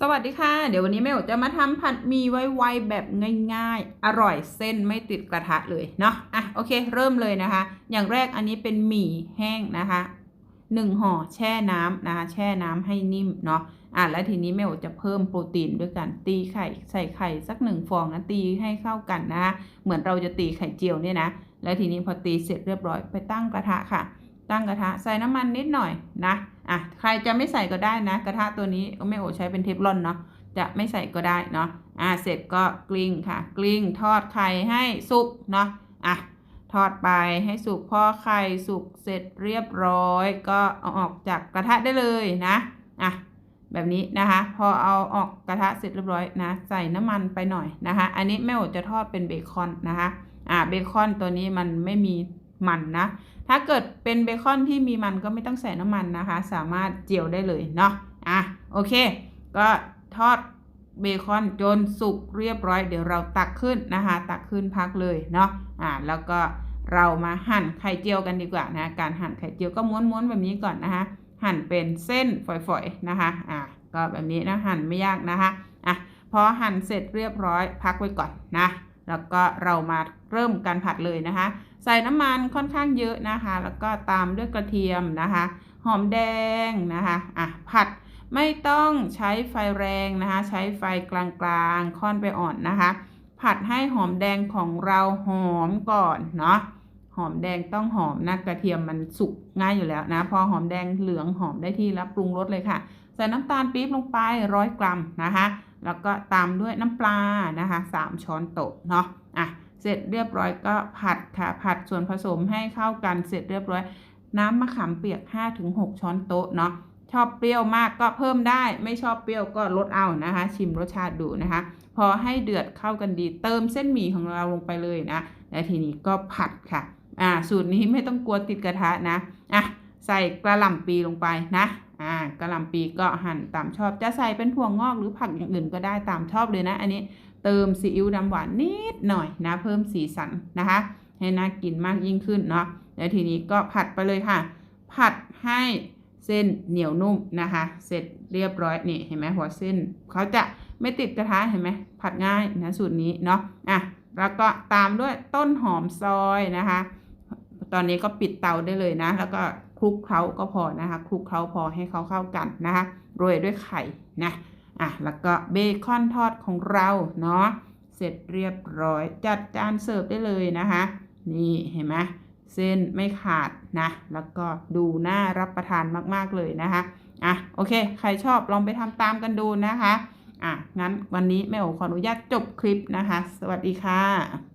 สวัสดีค่ะ เดี๋ยววันนี้แม่โอจะมาทำผัดหมี่ไวๆแบบง่ายๆ อร่อยเส้นไม่ติดกระทะเลยเนาะอะโอเค เริ่มเลยนะคะ อย่างแรกอันนี้เป็นหมี่แห้งนะคะหนึ่งห่อแช่น้ำนะคะแช่น้ำให้นิ่มเนาะอะแล้วทีนี้แม่โอจะเพิ่มโปรตีนด้วยการตีไข่ใส่ไข่สักหนึ่งฟองนะตีให้เข้ากันนะคะเหมือนเราจะตีไข่เจียวเนี่ยนะแล้วทีนี้พอตีเสร็จเรียบร้อยไปตั้งกระทะค่ะ ตั้งกระทะใส่น้ำมันนิดหน่อยนะ อะใครจะไม่ใส่ก็ได้นะ กระทะตัวนี้ไม่โอใช้เป็นเทฟลอนเนาะจะไม่ใส่ก็ได้เนาะอะเสร็จก็กลิ้งค่ะ กลิ้งทอดไข่ให้สุกเนาะอะทอดไปให้สุกพอไข่สุกเสร็จเรียบร้อย ก็เอาออกจากกระทะได้เลยนะอะแบบนี้นะคะ พอเอาออกกระทะเสร็จเรียบร้อยนะ ใส่น้ำมันไปหน่อยนะคะ อันนี้แม่โอจะทอดเป็นเบคอนนะคะอ่าเบคอนตัวนี้มันไม่มี มันนะ ถ้าเกิดเป็นเบคอนที่มีมันก็ไม่ต้องใส่น้ำมันนะคะ สามารถเจียวได้เลยเนาะอะโอเค ก็ทอดเบคอนจนสุกเรียบร้อย เดี๋ยวเราตักขึ้นนะคะ ตักขึ้นพักเลยเนาะอ่าแล้วก็เรามาหั่นไข่เจียวกันดีกว่านะการหั่นไข่เจียวก็ม้วนๆแบบนี้ก่อนนะคะ หั่นเป็นเส้นฝอยๆนะคะอ่าก็แบบนี้นะหั่นไม่ยากนะคะอะพอหั่นเสร็จเรียบร้อยพักไว้ก่อนนะ แล้วก็เรามาเริ่มการผัดเลยนะคะ ใส่น้ำมันค่อนข้างเยอะนะคะ แล้วก็ตามด้วยกระเทียมนะคะ หอมแดงนะคะอะผัดไม่ต้องใช้ไฟแรงนะคะ ใช้ไฟกลางๆ ค่อนไปอ่อนนะคะ ผัดให้หอมแดงของเราหอมก่อนเนาะหอมแดงต้องหอมนะกระเทียมมันสุกง่ายอยู่แล้วนะ พอหอมแดงเหลืองหอมได้ที่แล้วปรุงรสเลยค่ะ ใส่น้ำตาลปี๊บลงไปร้อยกรัมนะคะ แล้วก็ตามด้วยน้ำปลานะคะสามช้อนโต๊ะเนาะอะเสร็จเรียบร้อยก็ผัดค่ะผัดส่วนผสมให้เข้ากันเสร็จเรียบร้อย น้ำมะขามเปียก 5-6 ช้อนโต๊ะเนาะชอบเปรี้ยวมากก็เพิ่มได้ไม่ชอบเปรี้ยวก็ลดเอานะคะ ชิมรสชาติดูนะคะ พอให้เดือดเข้ากันดีเติมเส้นหมี่ของเราลงไปเลยนะแล้วทีนี้ก็ผัดค่ะอ่าสูตรนี้ไม่ต้องกลัวติดกระทะนะอะใส่กระหล่ำปีลงไปนะ อ่ากระหล่ำปีก็หั่นตามชอบ จะใส่เป็นถั่วงอกหรือผักอย่างอื่นก็ได้ตามชอบเลยนะ อันนี้เติมซีอิ๊วดำหวานนิดหน่อยนะ เพิ่มสีสันนะคะ ให้น่ากินมากยิ่งขึ้นเนาะแล้วทีนี้ก็ผัดไปเลยค่ะ ผัดให้เส้นเหนียวนุ่มนะคะ เสร็จเรียบร้อยนี่เห็นไหมหัวเส้นเขาจะไม่ติดกระทะเห็นไหมผัดง่ายนะสูตรนี้เนาะอะแล้วก็ตามด้วยต้นหอมซอยนะคะ ตอนนี้ก็ปิดเตาได้เลยนะ แล้วก็ ลุกเคล้าก็พอนะคะคลุกเคล้าพอให้เขาเข้ากันนะคะโรยด้วยไข่นะอะแล้วก็เบคอนทอดของเราเนาะเสร็จเรียบร้อยจัดจานเสิร์ฟได้เลยนะคะนี่เห็นไหมเส้นไม่ขาดนะแล้วก็ดูน่ารับประทานมากๆเลยนะคะอะโอเค ใครชอบลองไปทำตามกันดูนะคะอะงั้นวันนี้แม่โอขออนุญาตจบคลิปนะคะ สวัสดีค่ะ